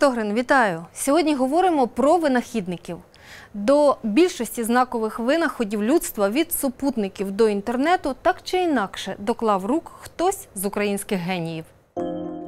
Штогрин, вітаю! Сьогодні говоримо про винахідників. До більшості знакових винаходів людства від супутників до інтернету так чи інакше доклав рук хтось з українських геніїв.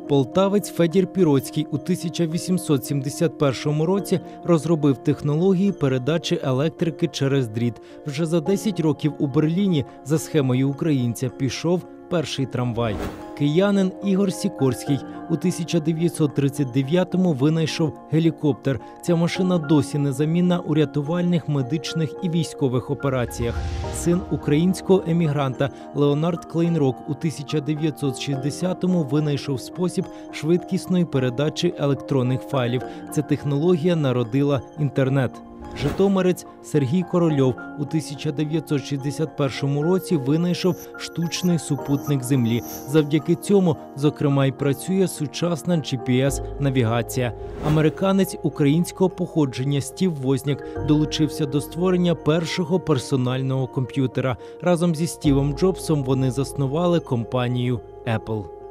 Полтавець Федір Піроцький у 1871 році розробив технології передачі електрики через дріт. Вже за 10 років у Берліні за схемою українця пішов перший трамвай. Киянин Ігор Сікорський у 1939-му винайшов гелікоптер. Ця машина досі незамінна у рятувальних, медичних і військових операціях. Син українського емігранта Леонард Клейнрок у 1960-му винайшов спосіб швидкісної передачі електронних файлів. Ця технологія народила інтернет. Житомирець Сергій Корольов у 1961 році винайшов штучний супутник Землі. Завдяки цьому, зокрема, й працює сучасна GPS-навігація. Американець українського походження Стів Возняк долучився до створення першого персонального комп'ютера. Разом зі Стівом Джобсом вони заснували компанію Apple.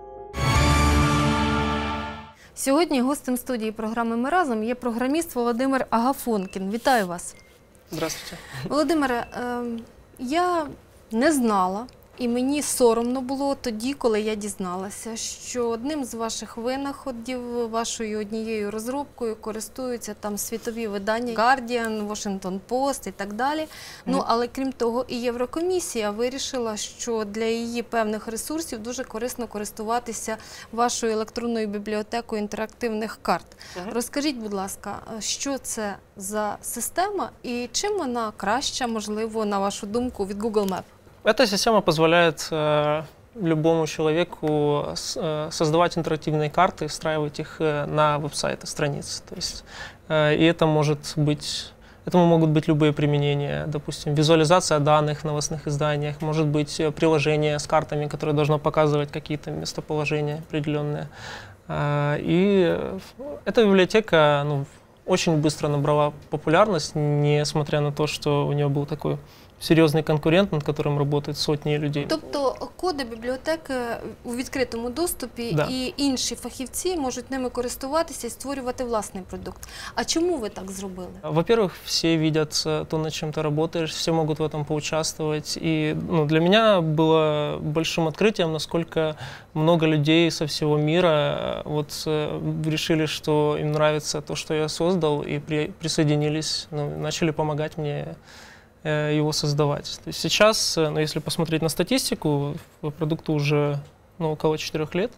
Сьогодні гостем студії програми Ми разом є програміст Володимир Агафонкін. Вітаю вас. Здравствуйте. Володимире, ем, я не знала, і мені соромно було тоді, коли я дізналася, що одним з ваших винаходів, вашою однією розробкою користуються там світові видання Guardian, Washington Post і так далі. Ну але крім того, і Єврокомісія вирішила, що для її певних ресурсів дуже корисно користуватися вашою електронною бібліотекою інтерактивних карт. Розкажіть, будь ласка, що це за система і чим вона краща, можливо, на вашу думку, від Google Map? Эта система позволяет э, любому человеку с- э, создавать интерактивные карты, встраивать их э, на веб-сайты, страницы. То есть, э, и это может быть, этому могут быть любые применения. Допустим, визуализация данных в новостных изданиях, может быть э, приложение с картами, которое должно показывать какие-то местоположения определенные. Э, И эта библиотека ну, очень быстро набрала популярность, несмотря на то, что у нее был такой серьезный конкурент, над которым работают сотни людей. Тобто коди бібліотеки у відкритому доступі Да. і інші фахівці можуть ними користуватися і створювати власний продукт. А чому ви так зробили? Во-первых, все видят э, то, над чем ты работаешь, все могут в этом поучаствовать. И ну, для меня было большим открытием, насколько много людей со всего мира э, вот э, решили, что им нравится то, что я создал, и при- присоединились, ну, начали помогать мне э, его создавать. То есть сейчас, э, ну, если посмотреть на статистику, в- продукту уже ну, около 4 лет,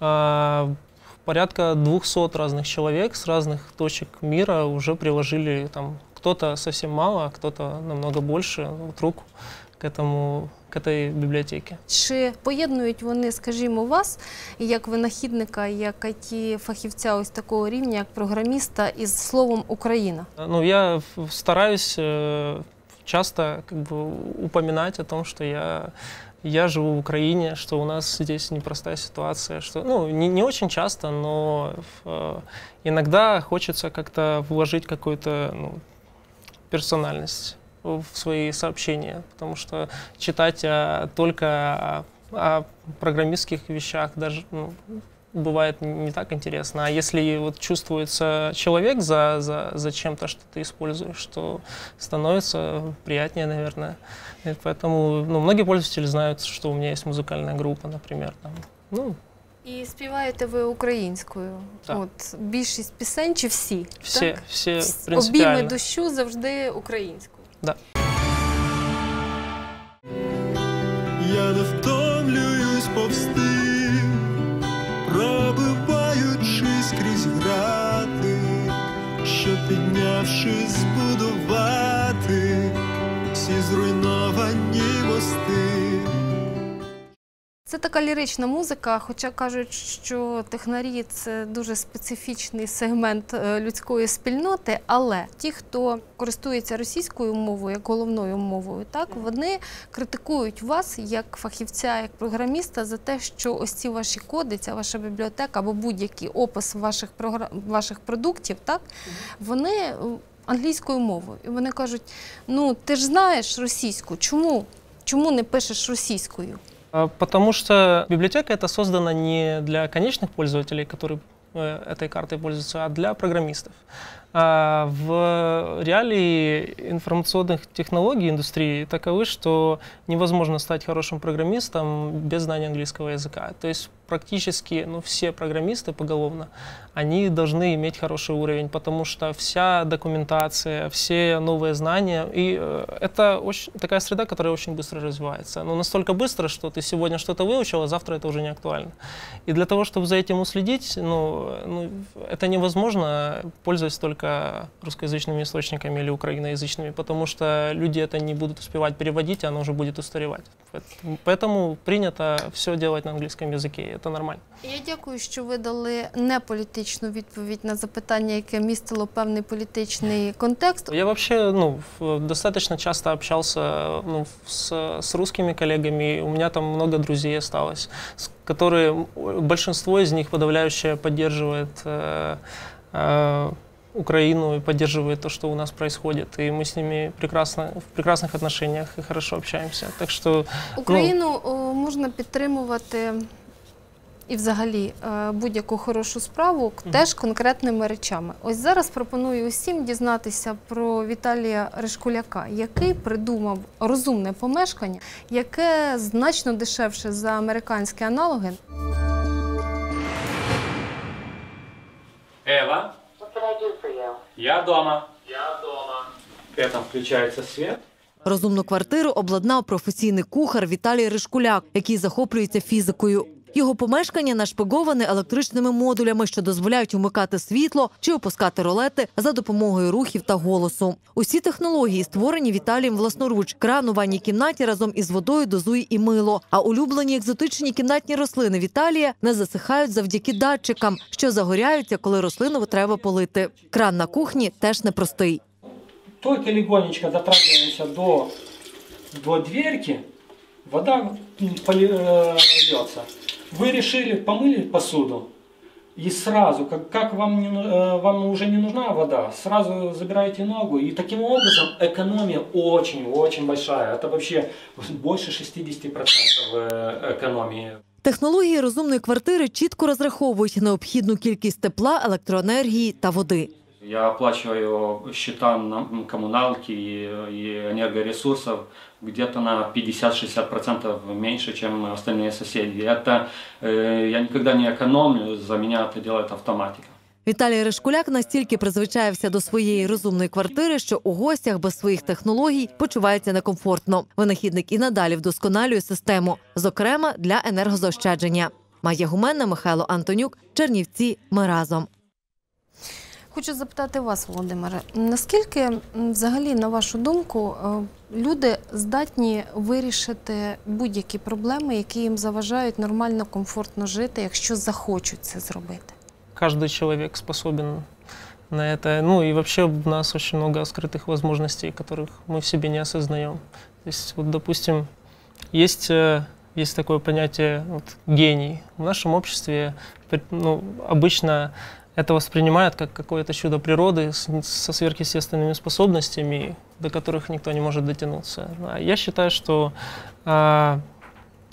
а, порядка 200 разных человек с разных точек мира уже приложили там кто-то совсем мало, а кто-то намного больше вот, руку к этому к этой библиотеке. Чи поєднують вони, скажімо, вас як винахідника, як it фахівця ось такого рівня, як програміста, із словом Україна? Ну, я в- стараюсь э, часто как бы упоминать о том, что я я живу в Украине, что у нас здесь непростая ситуация, что, ну, не, не очень часто, но э, иногда хочется как-то вложить какую-то ну, персональность в свои сообщения, потому что читать а, только о, о программистских вещах даже ну, бывает не так интересно. А если вот чувствуется человек за, за, за чем-то, что ты используешь, то становится приятнее, наверное. И поэтому ну, многие пользователи знают, что у меня есть музыкальная группа, например. Там. Ну, І співаєте ви українською? Так. От більшість пісень чи всі? все, так? все Обійми принципиально. дощу завжди українською. Я Піднявшись збудувати всі зруйновані мости. Це така лірична музика, хоча кажуть, що технарі це дуже специфічний сегмент е, людської спільноти. Але ті, хто користується російською мовою як головною мовою, так вони критикують вас як фахівця, як програміста за те, що ось ці ваші коди, ця ваша бібліотека або будь-який опис ваших програ... ваших продуктів, так вони е, англійською мовою. І вони кажуть: ну ти ж знаєш російську, чому? Чому не пишеш російською? А, Потому что библиотека это создана не для конечных пользователей, которые э, этой картой пользуются, а для программистов. А в реалии информационных технологий индустрии таковы, что невозможно стать хорошим программистом без знания английского языка. То есть практически ну, все программисты поголовно, они должны иметь хороший уровень, потому что вся документация, все новые знания, и э, это очень, такая среда, которая очень быстро развивается. Но настолько быстро, что ты сегодня что-то выучил, а завтра это уже не актуально. И для того, чтобы за этим уследить, ну, ну, это невозможно, пользуясь только русскоязычными источниками или украиноязычными, потому что люди это не будут успевать переводить, и оно уже будет устаревать. Поэтому- Поэтому принято все делать на английском языке, и это нормально. Я дякую, що ви дали неполітичну відповідь на запитання, яке містило певний політичний контекст. Я вообще ну, в- достаточно часто общался ну, с, с русскими коллегами. У меня там много друзей осталось, с- которые, м, большинство из них подавляющее поддерживает э, э, Украину и поддерживает то, что у нас происходит. И мы с ними прекрасно, в прекрасных отношениях и хорошо общаемся. Так что Україну о, можна підтримувати і взагалі е, будь-яку хорошу справу Мгм. теж конкретними речами. Ось зараз пропоную усім дізнатися про Віталія Решкуляка, який придумав розумне помешкання, яке значно дешевше за американські аналоги. Эва, What can Я дома. Я дома. Это включається світ. Розумну квартиру обладнав професійний кухар Віталій Ришкуляк, який захоплюється фізикою. Його помешкання нашпиговане електричними модулями, що дозволяють умикати світло чи опускати ролети за допомогою рухів та голосу. Усі технології створені Віталієм власноруч. Кран у ванній кімнаті разом із водою дозує і мило. А улюблені екзотичні кімнатні рослини Віталія не засихають завдяки датчикам, що загоряються, коли рослину треба полити. Кран на кухні теж непростий. Только легонечко дотрагиваемся до, до дверки, вода э, льется. Вы решили, помыли посуду, и сразу, как, как вам, не, ну- э, вам уже не нужна вода, сразу забираете ногу, и таким образом экономия очень-очень большая. Это вообще больше 60% э, экономии. Технології розумної квартири чітко розраховують необхідну кількість тепла, електроенергії та води. Я оплачиваю счета на коммуналки и, и энергоресурсов где-то на 50-60% меньше, чем остальные соседи. Это э, я никогда не экономлю, за меня это делает автоматика. Віталій Решкуляк настільки призвичаєвся до своєї розумної квартири, що у гостях без своїх технологій почувається некомфортно. Винахідник і надалі вдосконалює систему, зокрема для енергозаощадження. Майя Гуменна, Михайло Антонюк, Чернівці. Ми разом. Хочу запитати вас, Володимире, наскільки м, взагалі, на вашу думку, е, люди здатні вирішити будь-які проблеми, які їм заважають нормально, комфортно жити, якщо захочуть це зробити? каждый человек способен на это. Ну и вообще у нас очень много скрытых возможностей, которых мы в себе не осознаем. То есть, вот, допустим, есть, э, есть такое понятие вот, гений. В нашем обществе при- ну, обычно это воспринимают как какое-то чудо природы с- со сверхъестественными способностями, до которых никто не может дотянуться. А я считаю, что а,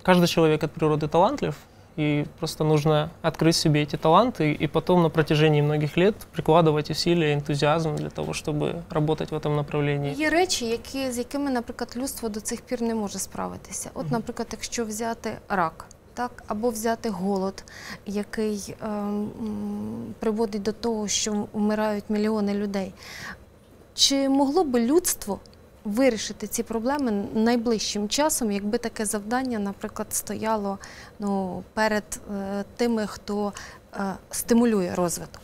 каждый человек от природы талантлив, и просто нужно открыть себе эти таланты и потом на протяжении многих лет прикладывать усилия, энтузиазм для того, чтобы работать в этом направлении. Є речі, які, з якими, наприклад, людство до цих пір не може справитися. От, Мгм. наприклад, якщо взяти рак, так, або взяти голод, який ем, приводить до того, що вмирають мільйони людей. Чи могло би людство вирішити ці проблеми найближчим часом, якби таке завдання, наприклад, стояло ну, перед е, тими, хто е, стимулює розвиток?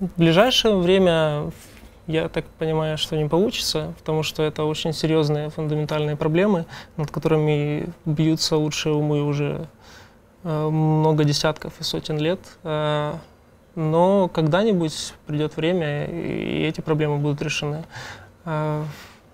В ближайшее время, я так понимаю, что не получится, потому что это очень серьезные фундаментальные проблемы, над которыми бьются лучшие умы уже э, много десятков и сотен лет. Э, Но когда-нибудь придет время, и эти проблемы будут решены.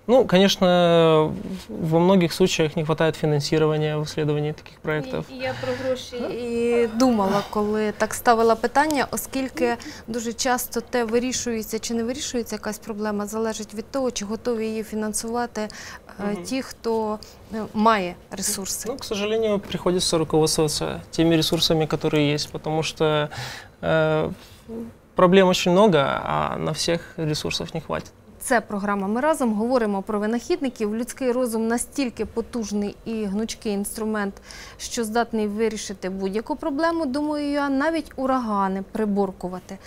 Э, Ну, конечно, во многих случаях не хватает финансирования в исследовании таких проектов. І, і я про гроші і думала, коли так ставила питання, оскільки дуже часто те вирішується чи не вирішується якась проблема, залежить від того, чи готові її фінансувати е, Мгм. ті, хто е, має ресурси. Ну, к сожалению, приходится руководствоваться теми ресурсами, которые есть, потому что э, проблем очень много, а на всех ресурсов не хватит. Це програма. Ми разом говоримо про винахідників. Людський розум настільки потужний і гнучкий інструмент, що здатний вирішити будь-яку проблему, думаю я, навіть урагани приборкувати.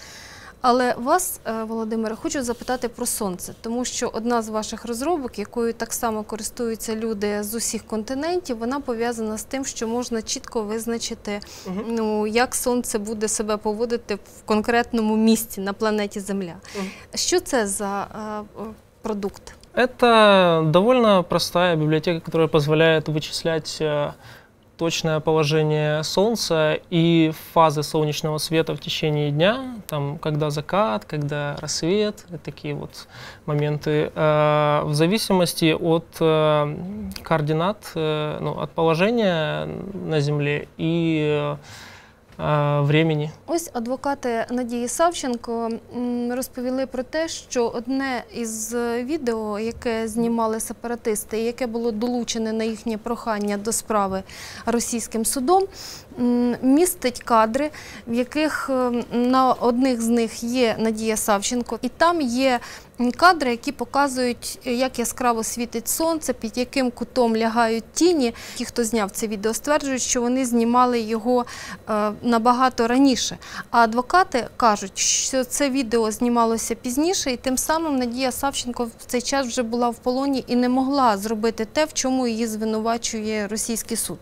Але вас, е, Володимире, хочу запитати про сонце, тому що одна з ваших розробок, якою так само користуються люди з усіх континентів, вона пов'язана з тим, що можна чітко визначити, Мгм. ну як сонце буде себе поводити в конкретному місці на планеті Земля. Мгм. Що це за е, е, продукт? Это довольно простая библиотека, которая позволяет вычислять э, точное положение Солнца и фазы солнечного света в течение дня, там, когда закат, когда рассвет, такие вот моменты, э, в зависимости от э, координат, э, ну, от положения на Земле и времени. Ось адвокати Надії Савченко розповіли про те, що одне із відео, яке знімали сепаратисти, яке було долучене на їхнє прохання до справи російським судом, містить кадри, в яких на одних з них є Надія Савченко, і там є кадри, які показують, як яскраво світить сонце, під яким кутом лягають тіні. Ті, хто зняв це відео, стверджують, що вони знімали його е, набагато раніше. А адвокати кажуть, що це відео знімалося пізніше, і тим самим Надія Савченко в цей час вже була в полоні і не могла зробити те, в чому її звинувачує російський суд.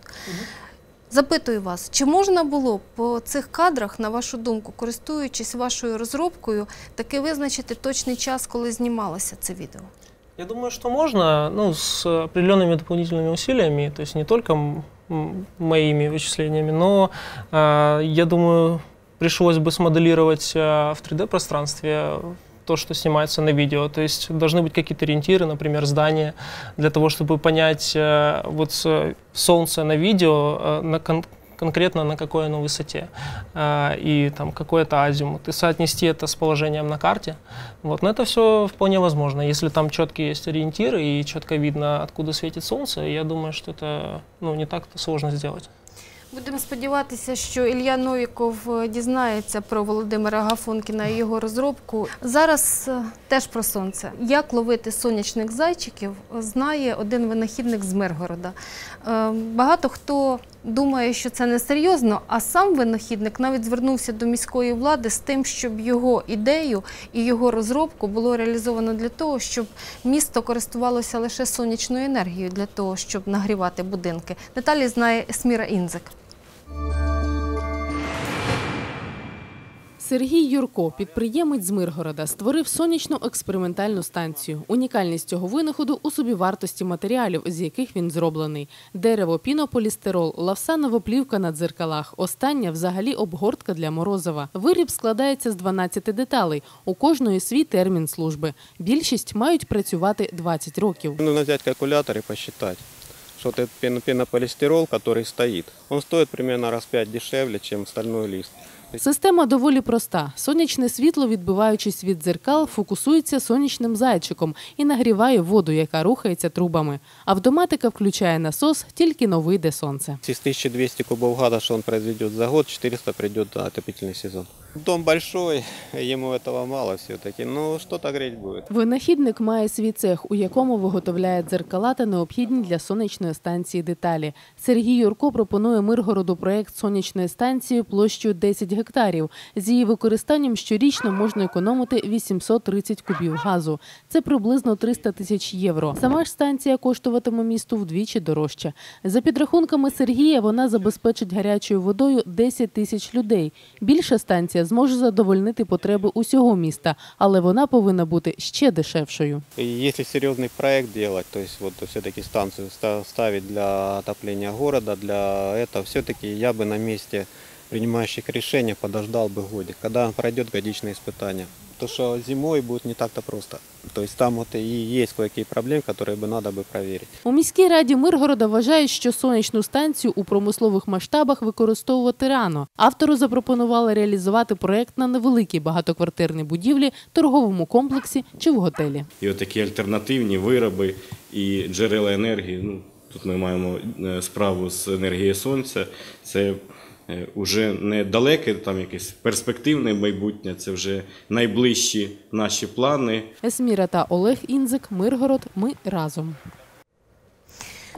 Запитую вас, чи можна було по цих кадрах, на вашу думку, користуючись вашою розробкою, таки визначити точний час, коли знімалося це відео? Я думаю, что можно, ну, с определенными дополнительными усилиями, то есть не только м- м- моими вычислениями, но, э, я думаю, пришлось бы смоделировать э, в 3D-пространстве То, что снимается на видео. То есть должны быть какие-то ориентиры, например, здания, для того, чтобы понять э, вот с- солнце на видео, э, на кон- конкретно на какой оно высоте, э, и там какой-то азимут, и соотнести это с положением на карте. Вот, но это все вполне возможно. Если там четкие есть ориентиры и четко видно, откуда светит солнце, я думаю, что это ну, не так сложно сделать. Будемо сподіватися, що Ілля Новіков е, дізнається про Володимира Гафонкіна і його розробку. Зараз е, теж про сонце. Як ловити сонячних зайчиків, знає один винахідник з Миргорода. Е, Багато хто думає, що це несерйозно, а сам винахідник навіть звернувся до міської влади з тим, щоб його ідею і його розробку було реалізовано для того, щоб місто користувалося лише сонячною енергією для того, щоб нагрівати будинки. Деталі знає Есміра Інзик. Сергій Юрко, підприємець з Миргорода, створив сонячну експериментальну станцію. Унікальність цього винаходу у собівартості матеріалів, з яких він зроблений: дерево, пінополістирол, лавсанова плівка на дзеркалах. Остання взагалі обгортка для морозива. Виріб складається з 12 деталей. У кожної свій термін служби. Більшість мають працювати 20 років. Нужно взять калькулятор и посчитать, что вот этот пен- пенополистирол, который стоит, он стоит примерно раз в 5 дешевле, чем стальной лист. Система доволі проста. Сонячне світло, відбиваючись від дзеркал, фокусується сонячним зайчиком і нагріває воду, яка рухається трубами. Автоматика включає насос, тільки но вийде сонце. Из 1200 кубов газа, что он произведет за год, 400 придет на отопительный сезон. Дом большой, ему этого мало все-таки, но что-то греть будет. Винахідник має свій цех, у якому виготовляє дзеркала та необхідні для сонячної станції деталі. Сергій Юрко пропонує Миргороду проект сонячної станції площею 10 гектарів. З її використанням щорічно можна економити 830 кубів газу. Це приблизно 300 тисяч євро. Сама ж станція коштуватиме місту вдвічі дорожче. За підрахунками Сергія, вона забезпечить гарячою водою 10 тисяч людей. Більша станція зможе задовольнити потреби усього міста, але вона повинна бути ще дешевшою. И если серьезный проект делать, то есть вот все-таки станцию ста- ставить для отопления города, для этого, все-таки я бы на месте принимающих решения подождал бы годик, когда пройдет годичное испытание. то что зимой будет не так-то просто. То есть там вот и есть кое-какие проблемы, которые бы надо бы проверить. У міській раді Миргорода вважають, що сонячну станцію у промислових масштабах використовувати рано. Автору запропонували реалізувати проект на невеликій багатоквартирній будівлі, торговому комплексі чи в готелі. І от такі альтернативні вироби і джерела енергії. Ну, тут ми маємо е, справу з енергією сонця. Це вже не далеке, там якесь перспективне майбутнє, це вже найближчі наші плани. Есміра та Олег Інзик, Миргород. Ми разом.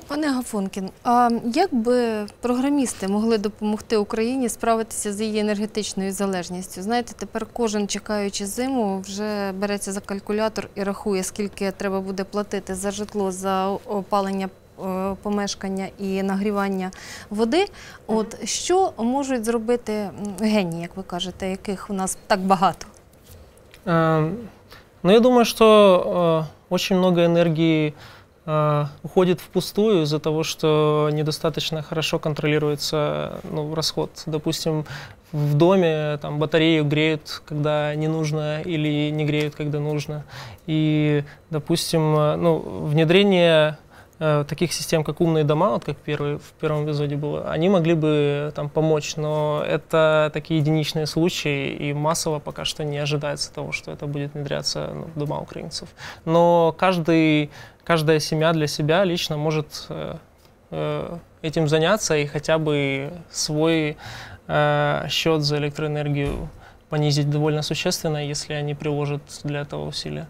Пане Гафонкін, а як би програмісти могли допомогти Україні справитися з її енергетичною залежністю? Знаєте, тепер кожен чекаючи зиму, вже береться за калькулятор і рахує, скільки треба буде платити за житло, за опалення е, помешкання і нагрівання води. От що можуть зробити м, генії, як ви кажете, яких у нас так багато? Э, Ну, я думаю, что э, очень много энергии э, уходит впустую из-за того, что недостаточно хорошо контролируется ну, расход. Допустим, в доме там, батарею греют, когда не нужно, или не греют, когда нужно. И, допустим, э, ну, внедрение э, таких систем, как умные дома, вот как первый, в первом эпизоде было, они могли бы там помочь, но это такие единичные случаи, и массово пока что не ожидается того, что это будет внедряться ну, в дома украинцев. Но каждый, каждая семья для себя лично может э, э, этим заняться и хотя бы свой э, счет за электроэнергию понизить довольно существенно, если они приложат для этого усилия.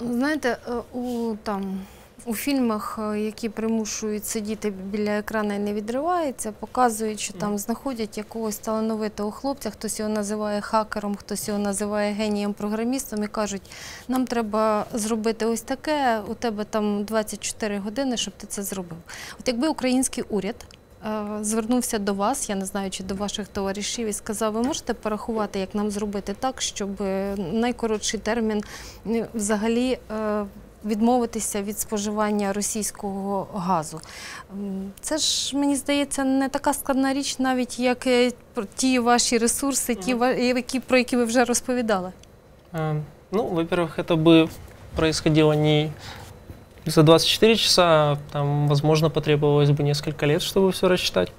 Знаєте, е, у там. У фільмах, е, які примушують сидіти біля екрана і не відриваються, показують, що там знаходять якогось талановитого хлопця, хтось його називає хакером, хтось його називає генієм-програмістом і кажуть, нам треба зробити ось таке, у тебе там 24 години, щоб ти це зробив. От якби український уряд е, звернувся до вас, я не знаю, чи до ваших товаришів, і сказав, ви можете порахувати, як нам зробити так, щоб найкоротший термін е, взагалі відмовитися від споживання російського газу. М, Це ж, мені здається, не така складна річ, навіть як е, про ті ваші ресурси, ті, ва- які, про які ви вже розповідали. Э, Ну, во-первых, это бы происходило не за 24 часа, а там, возможно, потребовалось бы несколько лет, чтобы все рассчитать.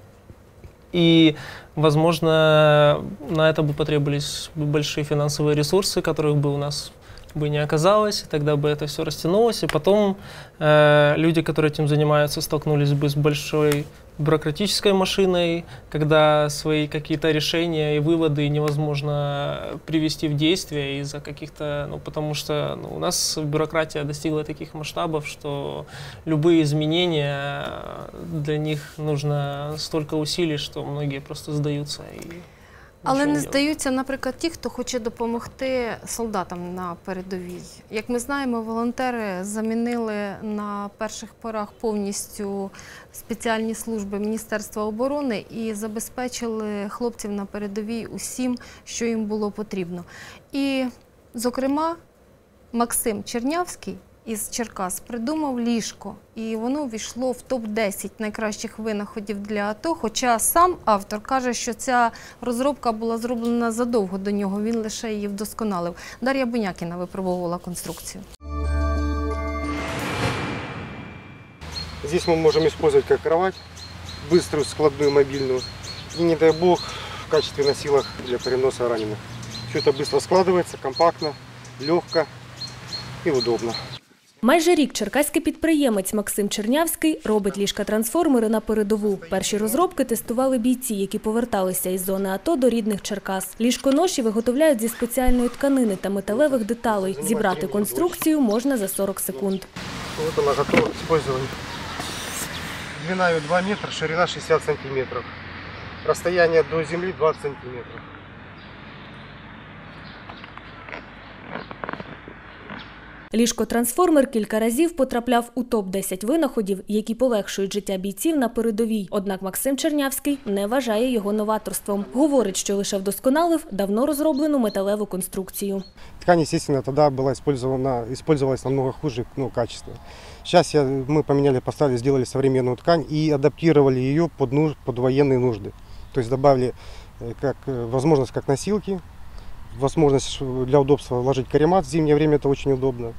И, возможно, на это бы потребовались бы большие финансовые ресурсы, которых бы у нас бы не оказалось, тогда бы это все растянулось, и потом э, люди, которые этим занимаются, столкнулись бы с большой бюрократической машиной, когда свои какие-то решения и выводы невозможно привести в действие из-за каких-то, ну, потому что ну, у нас бюрократия достигла таких масштабов, что любые изменения э, для них нужно столько усилий, что многие просто сдаются и Але не здаються, наприклад, ті, хто хоче допомогти солдатам на передовій. Як ми знаємо, волонтери замінили на перших порах повністю спеціальні служби Міністерства оборони і забезпечили хлопців на передовій усім, що їм було потрібно. І, зокрема, Максим Чернявський із Черкас придумав ліжко, і воно війшло в топ-10 найкращих винаходів для АТО. Хоча сам автор каже, що ця розробка була зроблена задовго до нього, він лише її вдосконалив. Дар'я Бунякіна випробовувала конструкцію. Здесь мы можем использовать как кровать, быструю, складную, мобильную. И не дай бог в качестве носилок для переноса раненых. Все это быстро складывается, компактно, легко и удобно. Майже рік черкаський підприємець Максим Чернявський робить ліжка-трансформери на передову. Перші розробки тестували бійці, які поверталися із зони АТО до рідних Черкас. Ліжконоші виготовляють зі спеціальної тканини та металевих деталей. Зібрати конструкцію можна за 40 секунд. Вот она готова использованию. Длина 2 метра, ширина 60 сантиметров. Расстояние до земли 20 сантиметров. Ліжко-трансформер кілька разів потрапляв у топ-10 винаходів, які полегшують життя бійців на передовій. Однак Максим Чернявський не вважає його новаторством. Говорить, що лише вдосконалив давно розроблену металеву конструкцію. Ткань, естественно, тогда была использована, использовалась намного хуже ну, качества. Сейчас я, мы поменяли, поставили, сделали современную ткань и адаптировали ее под, нуж- под военные нужды. То есть добавили э, как, э, возможность как носилки, возможность ш- для удобства вложить каремат в зимнее время, это очень удобно.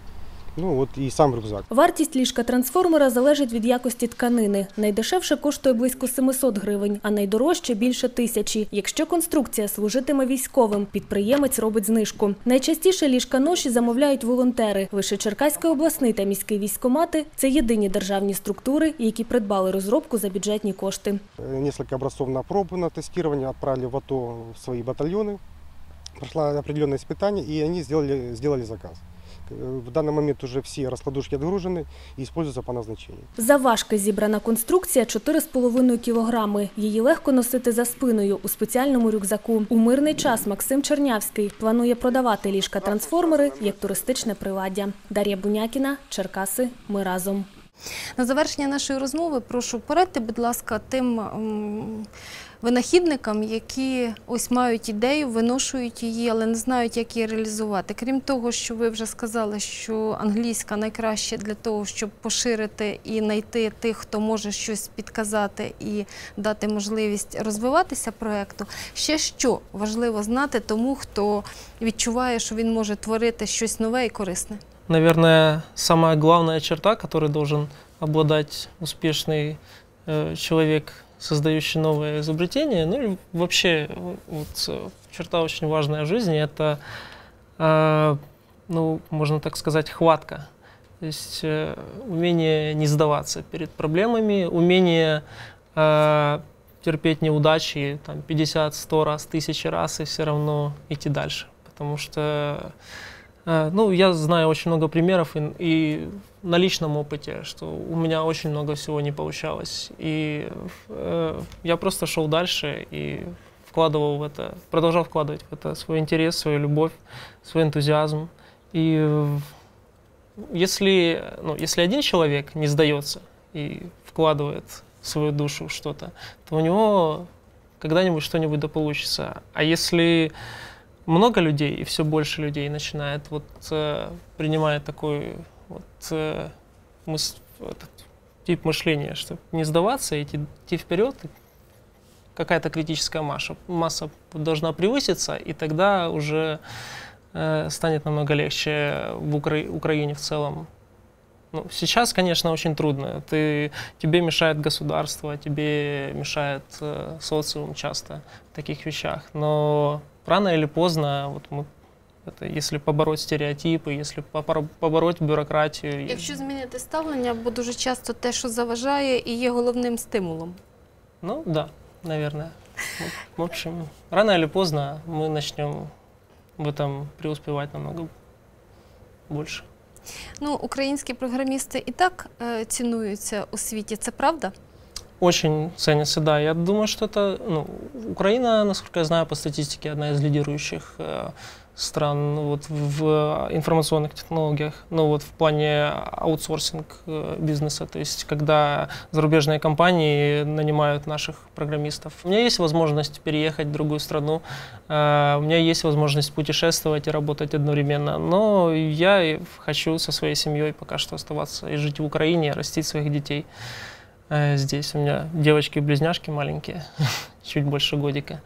Ну вот и сам рюкзак. Вартість ліжка трансформера залежить від якості тканини. Найдешевше коштує близько 700 гривень, а найдорожче більше тисячі. Якщо конструкція служитиме військовим, підприємець робить знижку. Найчастіше ліжка ноші замовляють волонтери. Вишечеркаський обласний та міський військомати це єдині державні структури, які придбали розробку за бюджетні кошти. Э, Несколько образцов на пробу, на тестирование отправили в АТО в свои батальоны. Прошло определенное испытание, и они сделали, сделали заказ. Э, В данный момент уже все раскладушки отгружены и используются по назначению. Заважки зібрана конструкція 4,5 кілограми. Її легко носити за спиною у спеціальному рюкзаку. У мирний час Максим Чернявський планує продавати ліжка-трансформери як туристичне приладдя. Дар'я Бунякіна, Черкаси. Ми разом. На завершення нашої розмови прошу порадьте, будь ласка, тим м, винахідникам, які ось мають ідею, виношують її, але не знають, як її реалізувати. Крім того, що ви вже сказали, що англійська найкраще для того, щоб поширити і знайти тих, хто може щось підказати і дати можливість розвиватися проекту. Ще що важливо знати тому, хто відчуває, що він може творити щось нове і корисне. Наверное, самая главная черта, которой должен обладать успешный э, человек, создающий новое изобретение, ну и вообще вот, э, черта очень важная в жизни, это, э, ну, можно так сказать, хватка. То есть э, умение не сдаваться перед проблемами, умение э, терпеть неудачи там, 50-100 раз, тысячи раз и все равно идти дальше. Потому что Э, Ну, я знаю очень много примеров и, и на личном опыте, что у меня очень много всего не получалось. И э, я просто шел дальше и вкладывал в это, продолжал вкладывать в это свой интерес, свою любовь, свой энтузиазм. И если, ну, если один человек не сдается и вкладывает свою душу что-то, то у него когда-нибудь что-нибудь да получится. А если много людей и все больше людей начинает вот э, принимает такой вот э, мыс- этот тип мышления, что не сдаваться, идти, идти вперед, какая-то критическая масса, масса должна превыситься, и тогда уже э, станет намного легче в Укра- Украине в целом. Ну, сейчас, конечно, очень трудно. Ты, тебе мешает государство, тебе мешает э, социум часто в таких вещах. Но рано или поздно, вот мы, это, если побороть стереотипы, если попор- побороть бюрократию, Якщо змінити ставлення, бо дуже часто те, що заважає, і є головним стимулом. ну да, наверное. Вот, В общем, рано или поздно мы начнем в этом преуспевать намного больше. Ну, українські програмісти і так е, цінуються у світі, це правда? Очень ценится, да. Я думаю, что это, ну, Украина, насколько я знаю, по статистике, одна из лидирующих э, стран ну, вот, в информационных технологиях, ну вот в плане аутсорсинг э, бизнеса, то есть когда зарубежные компании нанимают наших программистов. У меня есть возможность переехать в другую страну, э, у меня есть возможность путешествовать и работать одновременно, но я хочу со своей семьей пока что оставаться и жить в Украине, растить своих детей э, здесь. У меня девочки-близняшки маленькие, чуть больше годика.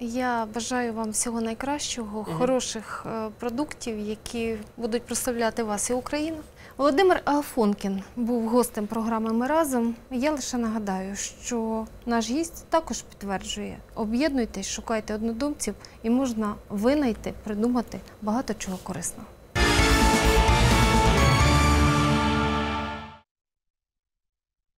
Я бажаю вам всього найкращого, хороших е, продуктів, які будуть прославляти вас і Україну. Володимир Афонкін був гостем програми Ми разом. Я лише нагадаю, що наш гість також підтверджує: об'єднуйтесь, шукайте однодумців і можна винайти, придумати багато чого корисного.